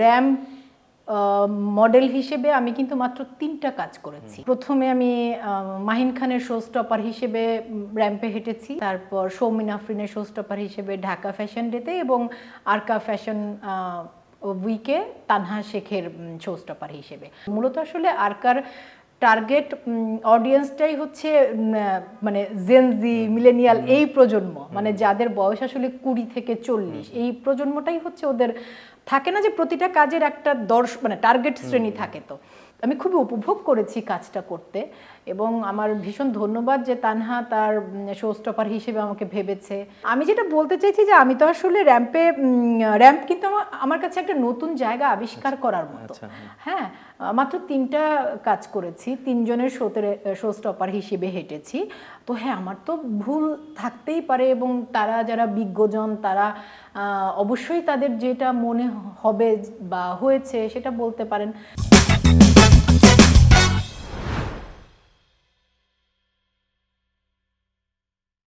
Ramp model হিসেবে আমি কিন্তু মাত্র তিনটা কাজ করেছি। প্রথমে আমি মাহিন খানের শো স্টপার হিসেবে র্যাম্পে হেঁটেছি। তারপর সৌমিন আফরিনের শো স্টপার হিসেবে ঢাকা ফ্যাশন ডেতে এবং আরকা ফ্যাশন উইকে তানহা শেখের শো স্টপার হিসেবে। মূলত আসলে আরকার টার্গেট অডিয়েন্সটাই হচ্ছে মানে জেনজি মিলেনিয়াল এই প্রজন্ম মানে যাদের বয়স আসলে কুড়ি থেকে চল্লিশ এই প্রজন্মটাই হচ্ছে ওদের থাকে না যে প্রতিটা কাজের একটা দর্শ মানে টার্গেট শ্রেণি থাকে তো। আমি খুবই উপভোগ করেছি কাজটা করতে এবং আমার ভীষণ ধন্যবাদ যে তানহা তার শো স্টপার হিসেবে আমাকে ভেবেছে। আমি যেটা বলতে চাইছি যে আমি তো আসলে র্যাম্পে র্যাম্প কিন্তু আমার কাছে একটা নতুন জায়গা আবিষ্কার করার মতো। আচ্ছা, হ্যাঁ। মাত্র তিনটা কাজ করেছি তিনজনের শোতে শো স্টপার হিসেবে হেঁটেছি। তো হ্যাঁ আমার তো ভুল থাকতেই পারে এবং তারা যারা বিজ্ঞজন তারা অবশ্যই তাদের যেটা মনে হবে বা হয়েছে সেটা বলতে পারেন।